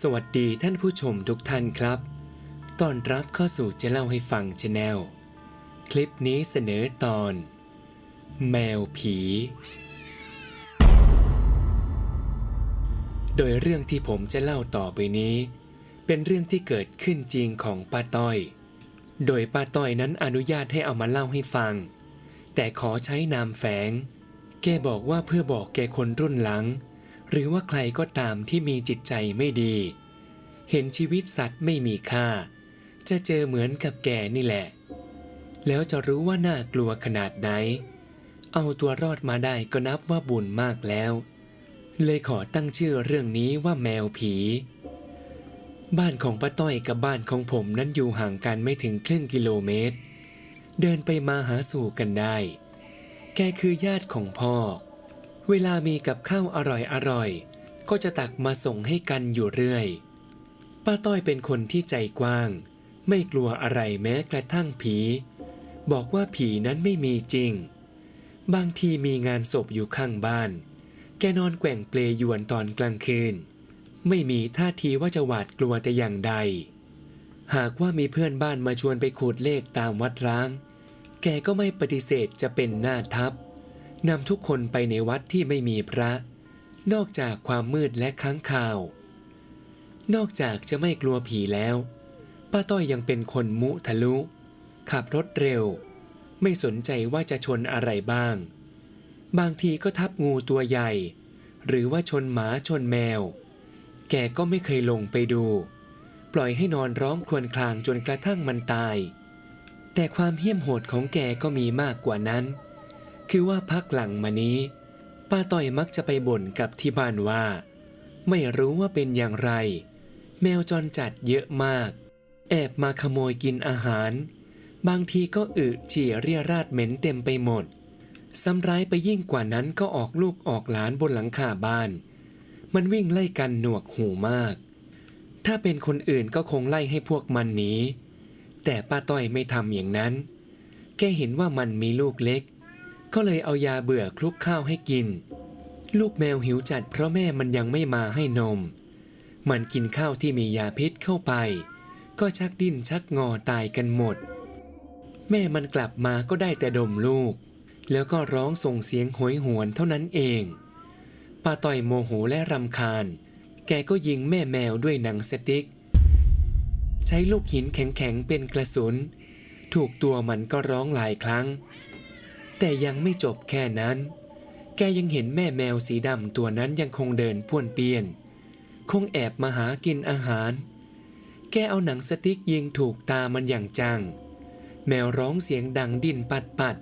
สวัสดีท่านผู้ชมทุกท่านครับต้อนรับเข้าสู่จะเล่าให้ฟังชาแนล คลิปนี้เสนอตอน แมวผี โดยเรื่องที่ผมจะเล่าต่อไปนี้ เป็นเรื่องที่เกิดขึ้นจริงของป้าต้อย โดยป้าต้อยนั้นอนุญาตให้เอามาเล่าให้ฟัง แต่ขอใช้นามแฝง แกบอกว่าเพื่อบอกแกคนรุ่นหลัง หรือว่าใครก็ตามที่มีจิตใจไม่ดี เห็นชีวิตสัตว์ไม่มีค่า จะเจอเหมือนกับแกนี่แหละ แล้วจะรู้ว่าน่ากลัวขนาดไหน เอาตัวรอดมาได้ก็นับว่าบุญมากแล้ว เลยขอตั้งชื่อเรื่องนี้ว่าแมวผี บ้านของป้าต้อยกับบ้านของผมนั้นอยู่ห่างกันไม่ถึงครึ่งกิโลเมตร เดินไปมาหาสู่กันได้ แกคือญาติของพ่อ เวลามีกับข้าวอร่อยอร่อย ก็จะตักมาส่งให้กันอยู่เรื่อย ป้าต้อยเป็นคนที่ใจกว้าง ไม่กลัวอะไรแม้กระทั่งผี บอกว่าผีนั้นไม่มีจริง บางทีมีงานศพอยู่ข้างบ้าน แกนอนแกว่งเปลยวนตอนกลางคืน ไม่มีท่าทีว่าจะหวาดกลัวแต่อย่างใด หากว่ามีเพื่อนบ้านมาชวนไปขูดเลขตามวัดร้าง แกก็ไม่ปฏิเสธจะเป็นหน้าทัพ นำทุกคนไปในวัดที่ไม่มีพระ นอกจากความมืดและค้างคาว นอกจากจะไม่กลัวผีแล้ว ป้าต้อยยังเป็นคนมุทะลุ ขับรถเร็ว ไม่สนใจว่าจะชนอะไรบ้าง บางทีก็ทับงูตัวใหญ่ หรือว่าชนหมาชนแมว แกก็ไม่เคยลงไปดู ปล่อยให้นอนร้องครวญครางจนกระทั่งมันตาย แต่ความเหี้ยมโหดของแกก็มีมากกว่านั้น คือว่าพักหลังมานี้ ป้าต้อยมักจะไปบ่นกับที่บ้านว่า ไม่รู้ว่าเป็นอย่างไร แมวจรจัดเยอะมาก แอบมาขโมยกินอาหาร บางทีก็อึฉี่เรียราดเหม็นเต็มไปหมดซ้ำร้ายไปยิ่งกว่านั้นก็ออกลูกออกหลานบนหลังคาบ้าน มันวิ่งไล่กันหนวกหูมาก ถ้าเป็นคนอื่นก็คงไล่ให้พวกมันหนีแต่ป้าต้อยไม่ทำอย่างนั้น แกเห็นว่ามันมีลูกเล็ก ก็เลยเอายาเบื่อคลุกข้าวให้กิน ลูกแมวหิวจัดเพราะแม่มันยังไม่มาให้นม มันกินข้าวที่มียาพิษเข้าไป ก็ชักดิ้นชักงอตายกันหมด แม่มันกลับมาก็ได้แต่ดมลูก แล้วก็ร้องส่งเสียงโหยหวนเท่านั้นเองป้าต้อยโมโหและรำคาญ แกก็ยิงแม่แมวด้วยหนังสติ๊ก ใช้ลูกหินแข็งๆเป็นกระสุน ถูกตัวมันก็ร้องหลายครั้ง แต่ยังไม่จบแค่นั้น แกยังเห็นแม่แมวสีดำตัวนั้นยังคงเดินป้วนเปี้ยน คงแอบมาหากินอาหาร แกเอาหนังสติ๊กยิงถูกตามันอย่างจัง แมวร้องเสียงดังดิ้นปัดปัด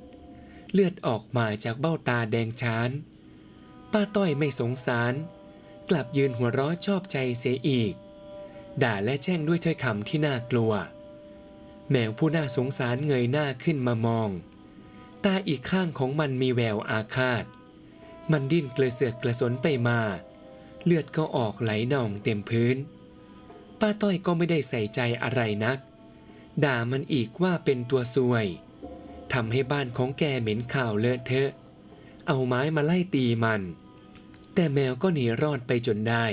เลือดออกมาจากเบ้าตาแดงช้านป้าต้อยไม่สงสาร กลับยืนหัวเราะชอบใจเสียอีก ด่าและแช่งด้วยถ้อยคำที่น่ากลัว แมวผู้น่าสงสารเงยหน้าขึ้นมามอง ตาอีกข้างของมันมีแววอาฆาต มันดิ้นกระเสือกกระสนไปมา เลือดก็ออกไหลนองเต็มพื้น ป้าต้อยก็ไม่ได้ใส่ใจอะไรนัก ด่ามันอีกว่าเป็นตัวซวยทำให้บ้านของแกเหม็นข่าวเลอะเทอะ เอาไม้มาไล่ตีมัน แต่แมวก็หนีรอดไปจนได้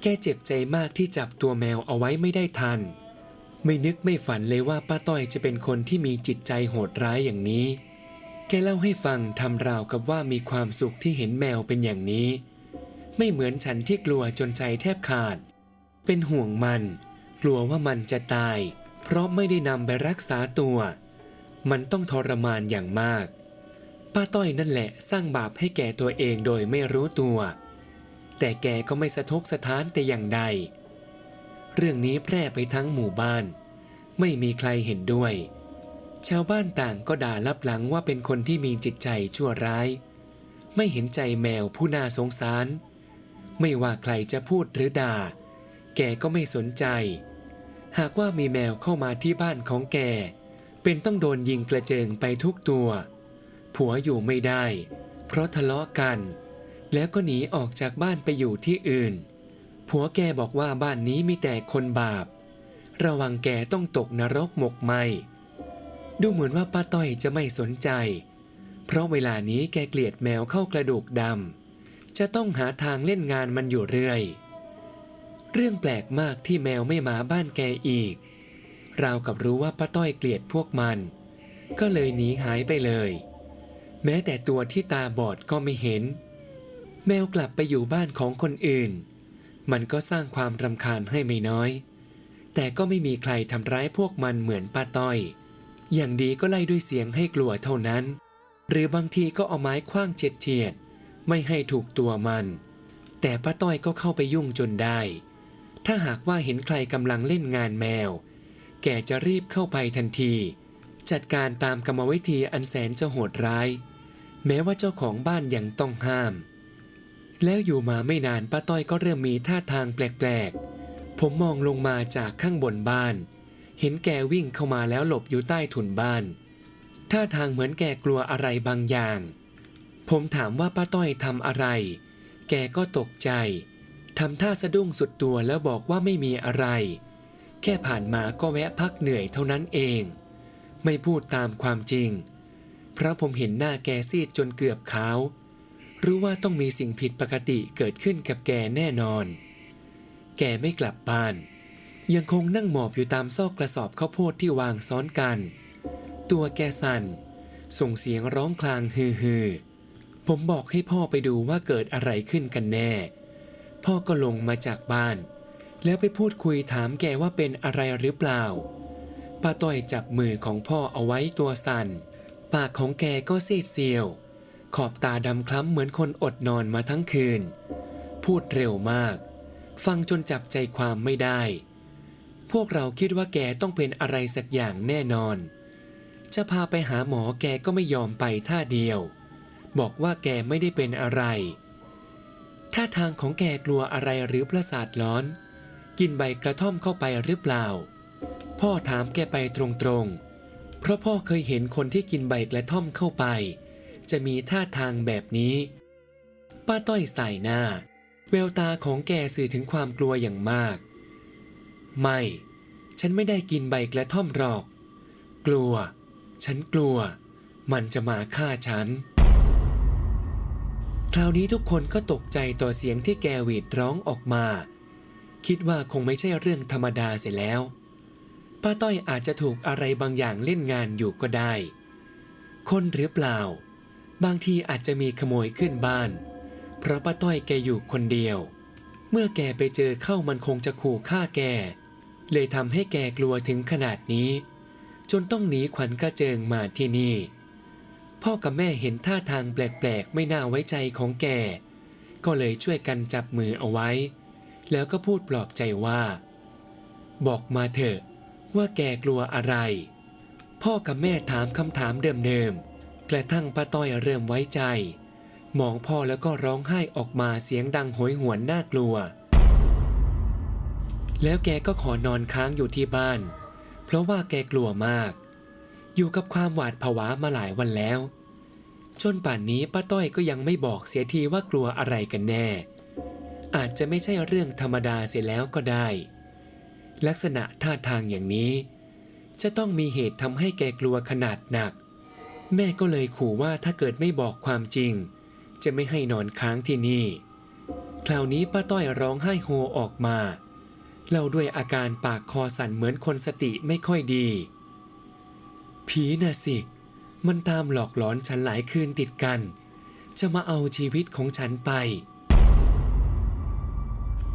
แกเจ็บใจมากที่จับตัวแมวเอาไว้ไม่ได้ทัน ไม่นึกไม่ฝันเลยว่าป้าต้อยจะเป็นคนที่มีจิตใจโหดร้ายอย่างนี้ แกเล่าให้ฟังทำราวกับว่ามีความสุขที่เห็นแมวเป็นอย่างนี้ ไม่เหมือนฉันที่กลัวจนใจแทบขาด เป็นห่วงมัน กลัวว่ามันจะตาย เพราะไม่ได้นำไปรักษาตัว มันต้องทรมานอย่างมาก ป้าต้อยนั่นแหละสร้างบาปให้แก่ตัวเองโดยไม่รู้ตัว แต่แกก็ไม่สะทกสะท้านแต่อย่างใด เรื่องนี้แพร่ไปทั้งหมู่บ้าน ไม่มีใครเห็นด้วย ชาวบ้านต่างก็ด่าลับหลังว่าเป็นคนที่มีจิตใจชั่วร้าย ไม่เห็นใจแมวผู้น่าสงสาร ไม่ว่าใครจะพูดหรือด่า แกก็ไม่สนใจ หากว่ามีแมวเข้ามาที่บ้านของแก เป็นต้องโดนยิงกระเจิงไปทุกตัว ผัวอยู่ไม่ได้ เพราะทะเลาะกัน แล้วก็หนีออกจากบ้านไปอยู่ที่อื่น ผัวแกบอกว่าบ้านนี้มีแต่คนบาป ระวังแกต้องตกนรกหมกไหม ดูเหมือนว่าป้าต้อยจะไม่สนใจ เพราะเวลานี้แกเกลียดแมวเข้ากระดูกดำจะต้องหาทางเล่นงานมันอยู่เรื่อย เรื่องแปลกมากที่แมวไม่มาบ้านแกอีก ราวกับรู้ว่าป้าต้อยเกลียดพวกมัน ก็เลยหนีหายไปเลย แม้แต่ตัวที่ตาบอดก็ไม่เห็น แมวกลับไปอยู่บ้านของคนอื่น มันก็สร้างความรำคาญให้ไม่น้อย แต่ก็ไม่มีใครทำร้ายพวกมันเหมือนป้าต้อย อย่างดีก็ไล่ด้วยเสียงให้กลัวเท่านั้น หรือบางทีก็เอาไม้คว้างเฉียดๆไม่ให้ถูกตัวมัน แต่ป้าต้อยก็เข้าไปยุ่งจนได้ ถ้าหากว่าเห็นใครกำลังเล่นงานแมว แกจะรีบเข้าไปทันที จัดการตามกรรมวิธีอันแสนจะโหดร้าย แม้ว่าเจ้าของบ้านยังต้องห้าม แล้วอยู่มาไม่นานป้าต้อยก็เริ่มมีท่าทางแปลกๆ ผมมองลงมาจากข้างบนบ้าน เห็นแกวิ่งเข้ามาแล้วหลบอยู่ใต้ถุนบ้าน ท่าทางเหมือนแกกลัวอะไรบางอย่าง ผมถามว่าป้าต้อยทำอะไร แกก็ตกใจทำท่าสะดุ้งสุดตัวแล้วบอกว่าไม่มีอะไร แค่ผ่านมาก็แวะพักเหนื่อยเท่านั้นเอง ไม่พูดตามความจริง เพราะผมเห็นหน้าแกซีดจนเกือบขาว รู้ว่าต้องมีสิ่งผิดปกติเกิดขึ้นกับแกแน่นอน แกไม่กลับบ้าน ยังคงนั่งหมอบอยู่ตามซอกกระสอบข้าวโพดที่วางซ้อนกัน ตัวแกสั่น ส่งเสียงร้องคลางฮือฮือผมบอกให้พ่อไปดูว่าเกิดอะไรขึ้นกันแน่ พ่อก็ลงมาจากบ้าน แล้วไปพูดคุยถามแกว่าเป็นอะไรหรือเปล่าป้าต้อยจับมือของพ่อเอาไว้ตัวสั่น ปากของแกก็ซีดเซียว ขอบตาดำคล้ำเหมือนคนอดนอนมาทั้งคืน พูดเร็วมาก ฟังจนจับใจความไม่ได้ พวกเราคิดว่าแกต้องเป็นอะไรสักอย่างแน่นอน จะพาไปหาหมอแกก็ไม่ยอมไปท่าเดียว บอกว่าแกไม่ได้เป็นอะไร ท่าทางของแกกลัวอะไรหรือประสาทร้อน กินใบกระท่อมเข้าไปหรือเปล่า พ่อถามแกไปตรงๆ เพราะพ่อเคยเห็นคนที่กินใบกระท่อมเข้าไป จะมีท่าทางแบบนี้ ป้าต้อยใส่หน้า แววตาของแกสื่อถึงความกลัวอย่างมาก ไม่ ฉันไม่ได้กินใบกระท่อมหรอก กลัว ฉันกลัว มันจะมาฆ่าฉัน คราวนี้ทุกคนก็ตกใจต่อเสียงที่แกหวีดร้องออกมา คิดว่าคงไม่ใช่เรื่องธรรมดาเสียแล้ว ป้าต้อยอาจจะถูกอะไรบางอย่างเล่นงานอยู่ก็ได้ คนหรือเปล่า บางทีอาจจะมีขโมยขึ้นบ้าน เพราะป้าต้อยแกอยู่คนเดียว เมื่อแกไปเจอเข้ามันคงจะขู่ฆ่าแก เลยทำให้แกกลัวถึงขนาดนี้ จนต้องหนีขวัญกระเจิงมาที่นี่ พ่อกับแม่เห็นท่าทางแปลกๆ ไม่น่าไว้ใจของแก ก็เลยช่วยกันจับมือเอาไว้ แล้วก็พูดปลอบใจว่า บอกมาเถอะว่าแกกลัวอะไร พ่อกับแม่ถามคำถามเดิมๆ กระทั่งป้าต้อยเริ่มไว้ใจ มองพ่อแล้วก็ร้องไห้ออกมาเสียงดังโหยหวนน่ากลัว แล้วแกก็ขอนอนค้างอยู่ที่บ้าน เพราะว่าแกกลัวมาก อยู่กับความหวาดผวามาหลายวันแล้ว จนป่านนี้ป้าต้อยก็ยังไม่บอกเสียทีว่ากลัวอะไรกันแน่ อาจจะไม่ใช่เรื่องธรรมดาเสียแล้วก็ได้ ลักษณะท่าทางอย่างนี้ จะต้องมีเหตุทำให้แกกลัวขนาดหนัก แม่ก็เลยขู่ว่าถ้าเกิดไม่บอกความจริง จะไม่ให้นอนค้างที่นี่ คราวนี้ป้าต้อยร้องไห้โฮออกมา เล่าด้วยอาการปากคอสั่นเหมือนคนสติไม่ค่อยดี ผีน่ะสิ มันตามหลอกหลอนฉันหลายคืนติดกัน จะมาเอาชีวิตของฉันไป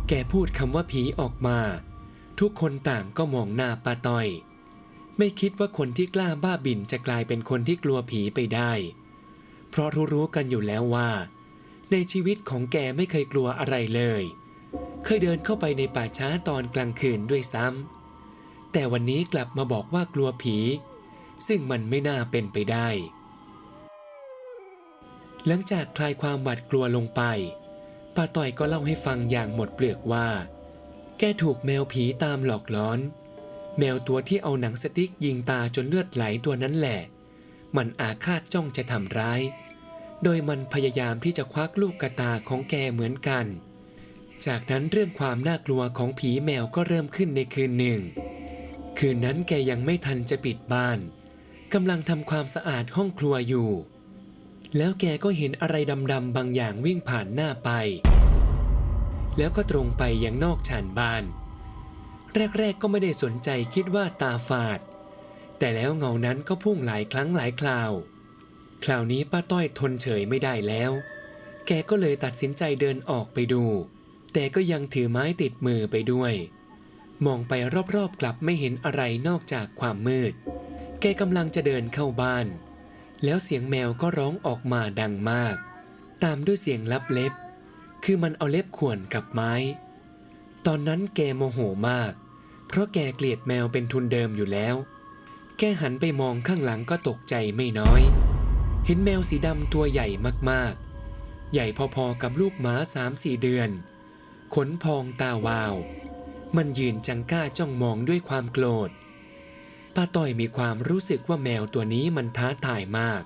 แกพูดคำว่าผีออกมา ทุกคนต่างก็มองหน้าป้าต้อย ไม่คิดว่าคนที่กล้าบ้าบินจะกลายเป็นคนที่กลัวผีไปได้ เพราะรู้ๆกันอยู่แล้วว่า ในชีวิตของแกไม่เคยกลัวอะไรเลย เคยเดินเข้าไปในป่าช้าตอนกลางคืนด้วยซ้ำแต่วันนี้กลับมาบอกว่ากลัวผี ซึ่งมันไม่น่าเป็นไปได้ หลังจากคลายความหวาดกลัวลงไปป้าต่อยก็เล่าให้ฟังอย่างหมดเปลือกว่า แกถูกแมวผีตามหลอกล้อน แมวตัวที่เอาหนังสติ๊กยิงตาจนเลือดไหลตัวนั้นแหละ มันอาฆาตจ้องจะทำร้าย โดยมันพยายามที่จะควักลูกกระตาของแกเหมือนกัน จากนั้นเรื่องความน่ากลัวของผีแมวก็เริ่มขึ้นในคืนหนึ่ง คืนนั้นแกยังไม่ทันจะปิดบ้านกำลังทำความสะอาดห้องครัวอยู่ แล้วแกก็เห็นอะไรดำๆบางอย่างวิ่งผ่านหน้าไป แล้วก็ตรงไปยังนอกชานบ้าน แรกๆก็ไม่ได้สนใจคิดว่าตาฝาด แต่แล้วเงานั้นก็พุ่งหลายครั้งหลายคราว คราวนี้ป้าต้อยทนเฉยไม่ได้แล้ว แกก็เลยตัดสินใจเดินออกไปดู แต่ก็ยังถือไม้ติดมือไปด้วย มองไปรอบๆกลับไม่เห็นอะไรนอกจากความมืด แกกำลังจะเดินเข้าบ้าน แล้วเสียงแมวก็ร้องออกมาดังมาก ตามด้วยเสียงลับเล็บ คือมันเอาเล็บข่วนกับไม้ ตอนนั้นแกโมโหมาก เพราะแกเกลียดแมวเป็นทุนเดิมอยู่แล้ว แกหันไปมองข้างหลังก็ตกใจไม่น้อย เห็นแมวสีดำตัวใหญ่มากๆ ใหญ่พอๆกับลูกหมาสามสี่เดือน ขนพองตาวาว มันยืนจังก้าจ้องมองด้วยความโกรธป้าต้อยมีความรู้สึกว่าแมวตัวนี้มันท้าทายมาก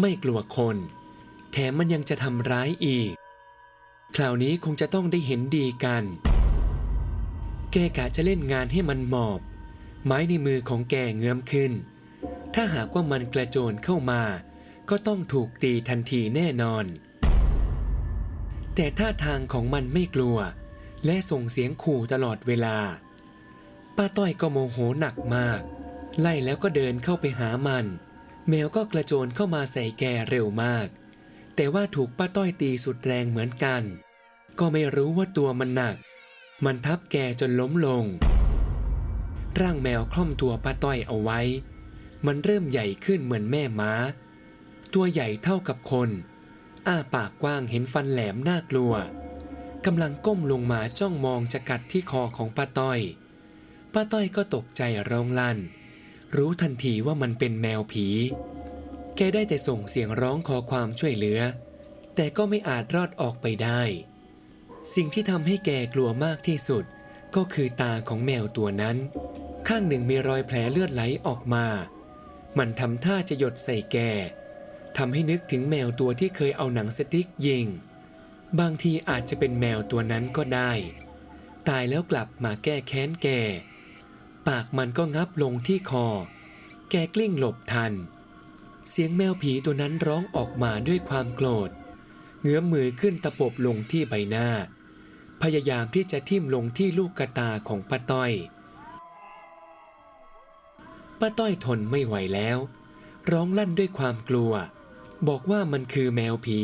ไม่กลัวคน แถมมันยังจะทำร้ายอีก คราวนี้คงจะต้องได้เห็นดีกัน แกกะจะเล่นงานให้มันหมอบ ไม้ในมือของแกเงื้อมขึ้น ถ้าหากว่ามันกระโจนเข้ามา ก็ต้องถูกตีทันทีแน่นอน แต่ท่าทางของมันไม่กลัว และส่งเสียงขู่ตลอดเวลา ป้าต้อยก็โมโหหนักมาก ไล่แล้วก็เดินเข้าไปหามัน แมวก็กระโจนเข้ามาใส่แกเร็วมาก แต่ว่าถูกป้าต้อยตีสุดแรงเหมือนกัน ก็ไม่รู้ว่าตัวมันหนัก มันทับแกจนล้มลง ร่างแมวคล่อมตัวป้าต้อยเอาไว้ มันเริ่มใหญ่ขึ้นเหมือนแม่ม้า ตัวใหญ่เท่ากับคน อ้าปากกว้างเห็นฟันแหลมน่ากลัวกำลังก้มลงมาจ้องมองจะกัดที่คอของป้าต้อย ป้าต้อยก็ตกใจร้องลั่น รู้ทันทีว่ามันเป็นแมวผี แกได้แต่ส่งเสียงร้องขอความช่วยเหลือ แต่ก็ไม่อาจรอดออกไปได้ สิ่งที่ทำให้แกกลัวมากที่สุด ก็คือตาของแมวตัวนั้น ข้างหนึ่งมีรอยแผลเลือดไหลออกมา มันทำท่าจะหยดใส่แก ทำให้นึกถึงแมวตัวที่เคยเอาหนังสติ๊กยิง บางทีอาจจะเป็นแมวตัวนั้นก็ได้ ตายแล้วกลับมาแก้แค้นแก ปากมันก็งับลงที่คอ แกกลิ้งหลบทัน เสียงแมวผีตัวนั้นร้องออกมาด้วยความโกรธ เงื้อมมือขึ้นตะปบลงที่ใบหน้า พยายามที่จะทิ่มลงที่ลูกกระตาของป้าต้อยป้าต้อยทนไม่ไหวแล้ว ร้องลั่นด้วยความกลัว บอกว่ามันคือแมวผี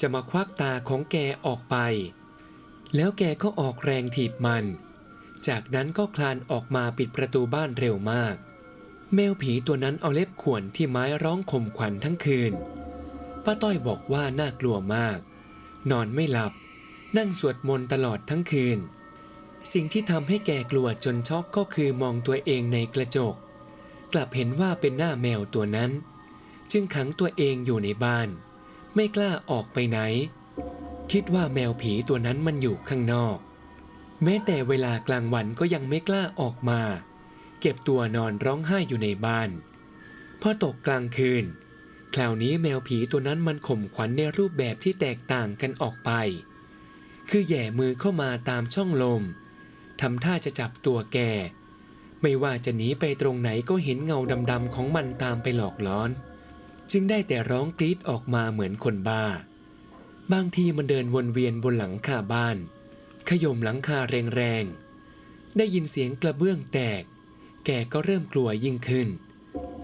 จะมาควักตาของแกออกไป แล้วแกก็ออกแรงถีบมัน จากนั้นก็คลานออกมาปิดประตูบ้านเร็วมาก แมวผีตัวนั้นเอาเล็บข่วนที่ไม้ร้องข่มขวัญทั้งคืน ป้าต้อยบอกว่าน่ากลัวมาก นอนไม่หลับ นั่งสวดมนต์ตลอดทั้งคืน สิ่งที่ทำให้แกกลัวจนช็อกก็คือมองตัวเองในกระจก กลับเห็นว่าเป็นหน้าแมวตัวนั้น จึงขังตัวเองอยู่ในบ้าน ไม่กล้าออกไปไหน คิดว่าแมวผีตัวนั้นมันอยู่ข้างนอก แม้แต่เวลากลางวันก็ยังไม่กล้าออกมา เก็บตัวนอนร้องไห้อยู่ในบ้านพอตกกลางคืน คราวนี้แมวผีตัวนั้นมันข่มขวัญในรูปแบบที่แตกต่างกันออกไป คือแย่มือเข้ามาตามช่องลมทำท่าจะจับตัวแก ไม่ว่าจะหนีไปตรงไหนก็เห็นเงาดำๆของมันตามไปหลอกล้อน จึงได้แต่ร้องกรีดออกมาเหมือนคนบ้า บางทีมันเดินวนเวียนบนหลังคาบ้าน ขย่มหลังคาแรงๆ ได้ยินเสียงกระเบื้องแตก แกก็เริ่มกลัวยิ่งขึ้น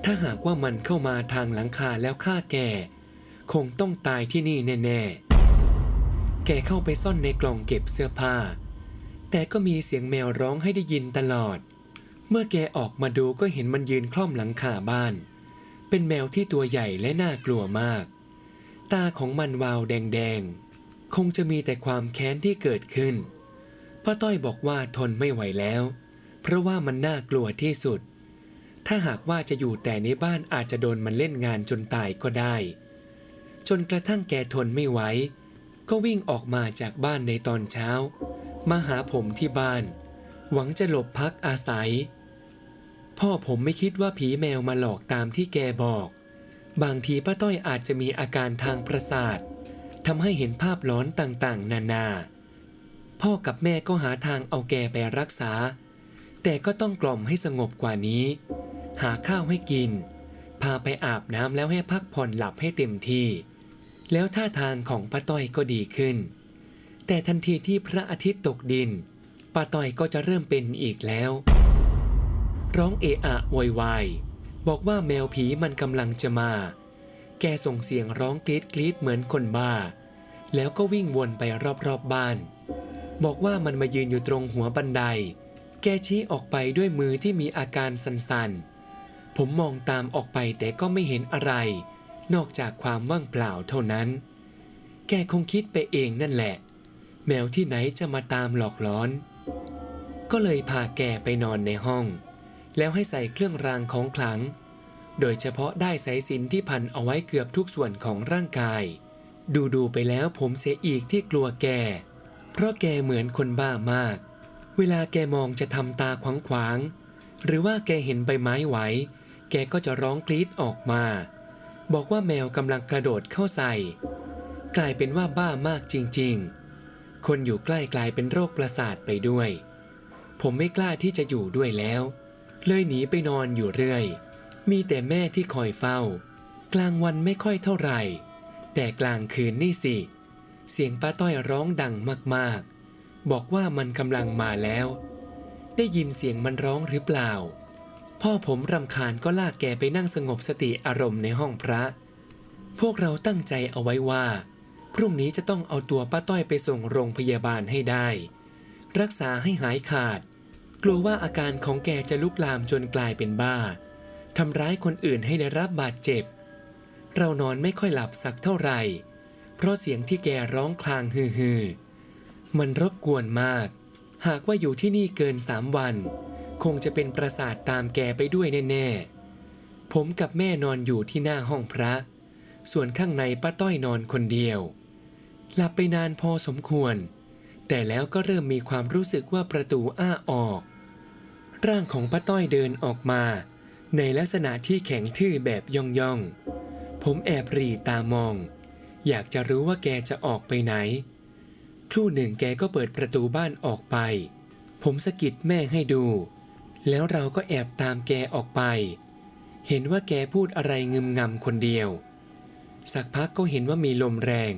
ถ้าหากว่ามันเข้ามาทางหลังคาแล้วฆ่าแก คงต้องตายที่นี่แน่ๆ แกเข้าไปซ่อนในกล่องเก็บเสื้อผ้า แต่ก็มีเสียงแมวร้องให้ได้ยินตลอด เมื่อแกออกมาดูก็เห็นมันยืนคล่อมหลังคาบ้าน เป็นแมวที่ตัวใหญ่และน่ากลัวมาก ตาของมันวาวแดงๆ คงจะมีแต่ความแค้นที่เกิดขึ้นป้าต้อยบอกว่าทนไม่ไหวแล้ว เพราะว่ามันน่ากลัวที่สุด ถ้าหากว่าจะอยู่แต่ในบ้านอาจจะโดนมันเล่นงานจนตายก็ได้ จนกระทั่งแกทนไม่ไหวก็วิ่งออกมาจากบ้านในตอนเช้า มาหาผมที่บ้าน หวังจะหลบพักอาศัย พ่อผมไม่คิดว่าผีแมวมาหลอกตามที่แกบอก บางทีป้าต้อยอาจจะมีอาการทางประสาททำให้เห็นภาพหลอนต่างๆ นานา พ่อกับแม่ก็หาทางเอาแกไปรักษา แต่ก็ต้องกล่อมให้สงบกว่านี้ หาข้าวให้กิน พาไปอาบน้ำแล้วให้พักผ่อนหลับให้เต็มที่ แล้วท่าทางของป้าต้อยก็ดีขึ้น แต่ทันทีที่พระอาทิตย์ตกดินป้าต้อยก็จะเริ่มเป็นอีกแล้ว ร้องเอะอะโวยวายบอกว่าแมวผีมันกำลังจะมา แกส่งเสียงร้องกรีดกรีดเหมือนคนบ้า แล้วก็วิ่งวนไปรอบๆบบ้าน บอกว่ามันมายืนอยู่ตรงหัวบันได แกชี้ออกไปด้วยมือที่มีอาการสันๆ ผมมองตามออกไปแต่ก็ไม่เห็นอะไร นอกจากความว่างเปล่าเท่านั้น แกคงคิดไปเองนั่นแหละ แมวที่ไหนจะมาตามหลอกล้อน ก็เลยพาแกไปนอนในห้อง แล้วให้ใส่เครื่องรางของขลัง โดยเฉพาะได้สายสิญจนที่พันเอาไว้เกือบทุกส่วนของร่างกาย ดูดูๆไปแล้วผมเสียอีกที่กลัวแก เพราะแกเหมือนคนบ้ามาก เวลาแกมองจะทำตาขวางขวางๆหรือว่าแกเห็นใบไม้ไหว แกก็จะร้องกรีดออกมา บอกว่าแมวกำลังกระโดดเข้าใส่ กลายเป็นว่าบ้ามากจริง ๆ คนอยู่ใกล้กลายเป็นโรคประสาทไปด้วย ผมไม่กล้าที่จะอยู่ด้วยแล้ว เลยหนีไปนอนอยู่เรื่อย มีแต่แม่ที่คอยเฝ้า กลางวันไม่ค่อยเท่าไหร่ แต่กลางคืนนี่สิ เสียงป้าต้อยร้องดังมากๆ บอกว่ามันกำลังมาแล้ว ได้ยินเสียงมันร้องหรือเปล่า พ่อผมรำคาญก็ลากแกไปนั่งสงบสติอารมณ์ในห้องพระ พวกเราตั้งใจเอาไว้ว่า พรุ่งนี้จะต้องเอาตัวป้าต้อยไปส่งโรงพยาบาลให้ได้ รักษาให้หายขาด กลัวว่าอาการของแกจะลุกลามจนกลายเป็นบ้าทำร้ายคนอื่นให้ได้รับบาดเจ็บ เรานอนไม่ค่อยหลับสักเท่าไหร่ เพราะเสียงที่แกร้องคลางฮือฮือมันรบกวนมาก หากว่าอยู่ที่นี่เกินสามวัน คงจะเป็นประสาทตามแกไปด้วยแน่ๆ ผมกับแม่นอนอยู่ที่หน้าห้องพระ ส่วนข้างในป้าต้อยนอนคนเดียว หลับไปนานพอสมควร แต่แล้วก็เริ่มมีความรู้สึกว่าประตูอ้าออก ร่างของป้าต้อยเดินออกมา ในลักษณะที่แข็งทื่อแบบย่องย่องๆผมแอบหรีตามอง อยากจะรู้ว่าแกจะออกไปไหน ครู่หนึ่งแกก็เปิดประตูบ้านออกไป ผมสะกิดแม่ให้ดู แล้วเราก็แอบตามแกออกไป เห็นว่าแกพูดอะไรงึมงำคนเดียว สักพักก็เห็นว่ามีลมแรง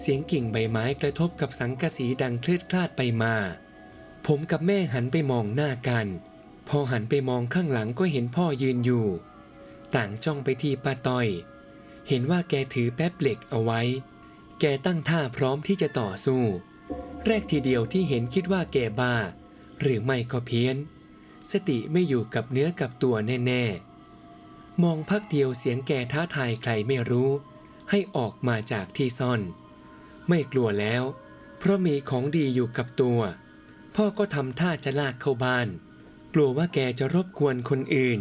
เสียงกิ่งใบไม้กระทบกับสังกะสีดังคลืดคลาดไปมา ผมกับแม่หันไปมองหน้ากัน พอหันไปมองข้างหลังก็เห็นพ่อยืนอยู่ ต่างจ้องไปที่ป้าต้อย เห็นว่าแกถือแป๊บเหล็กเอาไว้ แกตั้งท่าพร้อมที่จะต่อสู้ แรกทีเดียวที่เห็นคิดว่าแกบ้า หรือไม่ก็เพี้ยน สติไม่อยู่กับเนื้อกับตัวแน่ๆ มองพักเดียวเสียงแกท้าทายใครไม่รู้ ให้ออกมาจากที่ซ่อน ไม่กลัวแล้ว เพราะมีของดีอยู่กับตัว พ่อก็ทำท่าจะลากเข้าบ้าน กลัวว่าแกจะรบกวนคนอื่น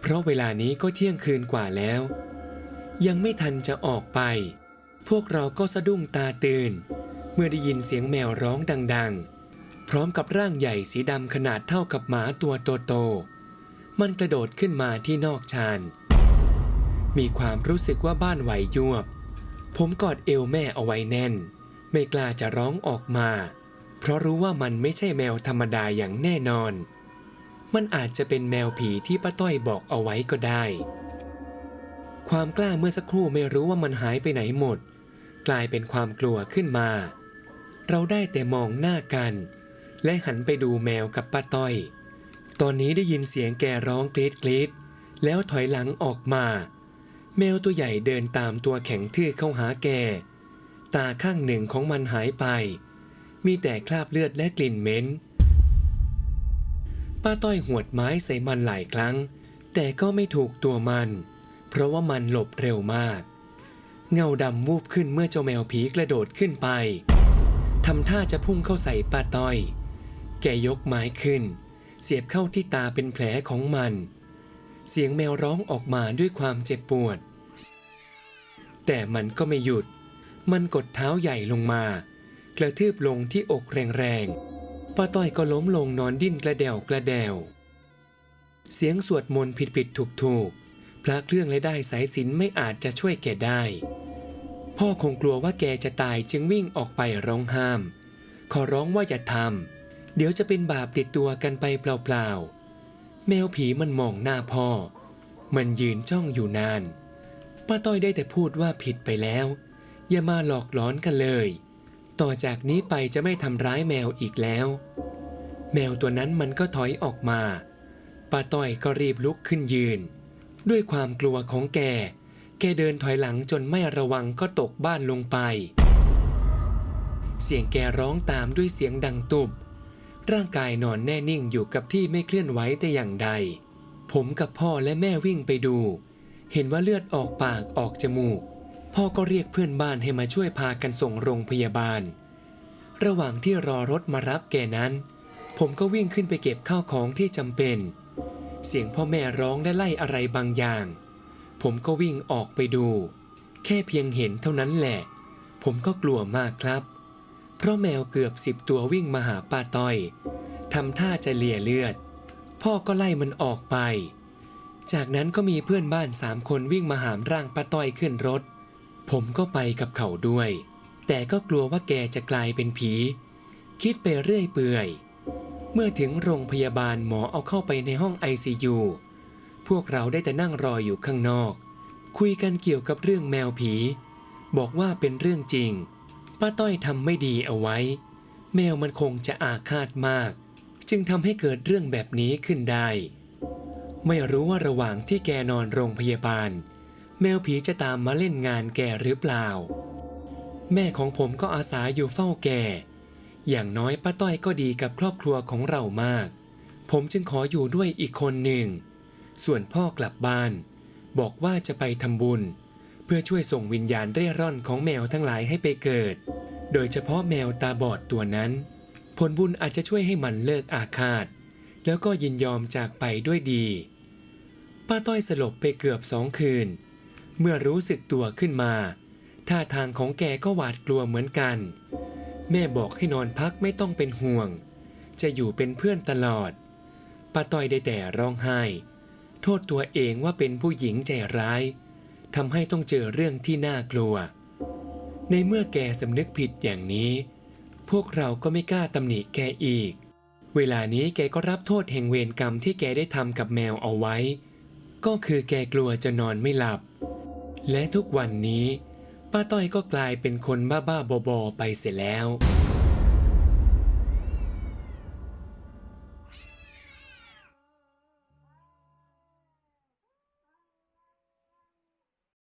เพราะเวลานี้ก็เที่ยงคืนกว่าแล้ว ยังไม่ทันจะออกไป พวกเราก็สะดุ้งตาตื่น เมื่อได้ยินเสียงแมวร้องดัง ๆ พร้อมกับร่างใหญ่สีดำขนาดเท่ากับหมาตัวโตๆมันกระโดดขึ้นมาที่นอกชานมีความรู้สึกว่าบ้านไหวยวบ ผมกอดเอวแม่เอาไว้แน่น ไม่กล้าจะร้องออกมา เพราะรู้ว่ามันไม่ใช่แมวธรรมดาอย่างแน่นอน มันอาจจะเป็นแมวผีที่ป้าต้อยบอกเอาไว้ก็ได้ ความกล้าเมื่อสักครู่ไม่รู้ว่ามันหายไปไหนหมด กลายเป็นความกลัวขึ้นมา เราได้แต่มองหน้ากัน และหันไปดูแมวกับป้าต้อย ตอนนี้ได้ยินเสียงแกร้องกรีดกรีดแล้วถอยหลังออกมา แมวตัวใหญ่เดินตามตัวแข็งทื่อเข้าหาแก ตาข้างหนึ่งของมันหายไป มีแต่คราบเลือดและกลิ่นเหม็น ป้าต้อยหวดไม้ใส่มันหลายครั้ง แต่ก็ไม่ถูกตัวมัน เพราะว่ามันหลบเร็วมาก เงาดำวูบขึ้นเมื่อเจ้าแมวผีกระโดดขึ้นไปทำท่าจะพุ่งเข้าใส่ป้าต้อย แกยกไม้ขึ้น เสียบเข้าที่ตาเป็นแผลของมัน เสียงแมวร้องออกมาด้วยความเจ็บปวด แต่มันก็ไม่หยุด มันกดเท้าใหญ่ลงมา กระทืบลงที่อกแรงๆป้าต้อยก็ล้มลงนอนดิ้นกระเดวกระเดวเสียงสวดมนต์ผิดผิดถูกถูกๆพระเครื่องและได้สายสินไม่อาจจะช่วยแกได้ พ่อคงกลัวว่าแกจะตายจึงวิ่งออกไปร้องห้าม ขอร้องว่าอย่าทำเดี๋ยวจะเป็นบาปติดตัวกันไปเปล่าๆแมวผีมันมองหน้าพ่อ มันยืนจ้องอยู่นานป้าต้อยได้แต่พูดว่าผิดไปแล้ว อย่ามาหลอกหลอนกันเลย ต่อจากนี้ไปจะไม่ทำร้ายแมวอีกแล้ว แมวตัวนั้นมันก็ถอยออกมาป้าต้อยก็รีบลุกขึ้นยืน ด้วยความกลัวของแก แกเดินถอยหลังจนไม่ระวังก็ตกบ้านลงไป เสียงแกร้องตามด้วยเสียงดังตุบ ร่างกายนอนแน่นิ่งอยู่กับที่ไม่เคลื่อนไหวแต่อย่างใด ผมกับพ่อและแม่วิ่งไปดู เห็นว่าเลือดออกปากออกจมูก พ่อก็เรียกเพื่อนบ้านให้มาช่วยพากันส่งโรงพยาบาล ระหว่างที่รอรถมารับแกนั้น ผมก็วิ่งขึ้นไปเก็บข้าวของที่จำเป็น เสียงพ่อแม่ร้องและไล่อะไรบางอย่าง ผมก็วิ่งออกไปดู แค่เพียงเห็นเท่านั้นแหละ ผมก็กลัวมากครับ เพราะแมวเกือบสิบตัววิ่งมาหาป้าต้อยทำท่าจะเลียเลือด พ่อก็ไล่มันออกไป จากนั้นก็มีเพื่อนบ้านสามคนวิ่งมาหามร่างป้าต้อยขึ้นรถ ผมก็ไปกับเขาด้วย แต่ก็กลัวว่าแกจะกลายเป็นผี คิดไปเรื่อยเปื่อย เมื่อถึงโรงพยาบาลหมอเอาเข้าไปในห้อง ICU พวกเราได้แต่นั่งรออยู่ข้างนอก คุยกันเกี่ยวกับเรื่องแมวผี บอกว่าเป็นเรื่องจริง ป้าต้อยทำไม่ดีเอาไว้ แมวมันคงจะอาฆาตมาก จึงทำให้เกิดเรื่องแบบนี้ขึ้นได้ ไม่รู้ว่าระหว่างที่แกนอนโรงพยาบาล แมวผีจะตามมาเล่นงานแกหรือเปล่า แม่ของผมก็อาสาอยู่เฝ้าแก อย่างน้อยป้าต้อยก็ดีกับครอบครัวของเรามาก ผมจึงขออยู่ด้วยอีกคนหนึ่ง ส่วนพ่อกลับบ้าน บอกว่าจะไปทำบุญ เพื่อช่วยส่งวิญญาณเร่ร่อนของแมวทั้งหลายให้ไปเกิด โดยเฉพาะแมวตาบอดตัวนั้น ผลบุญอาจจะช่วยให้มันเลิกอาฆาต แล้วก็ยินยอมจากไปด้วยดี ป้าต้อยสลบไปเกือบสองคืน เมื่อรู้สึกตัวขึ้นมาท่าทางของแกก็หวาดกลัวเหมือนกัน แม่บอกให้นอนพักไม่ต้องเป็นห่วง จะอยู่เป็นเพื่อนตลอดป้าต้อยได้แต่ร้องไห้ โทษตัวเองว่าเป็นผู้หญิงใจร้ายทำให้ต้องเจอเรื่องที่น่ากลัว ในเมื่อแกสำนึกผิดอย่างนี้ พวกเราก็ไม่กล้าตำหนิแกอีก เวลานี้แกก็รับโทษแห่งเวรกรรมที่แกได้ทำกับแมวเอาไว้ ก็คือแกกลัวจะนอนไม่หลับ และทุกวันนี้ป้าต้อยก็กลายเป็นคนบ้าๆบอๆไปเสียแล้ว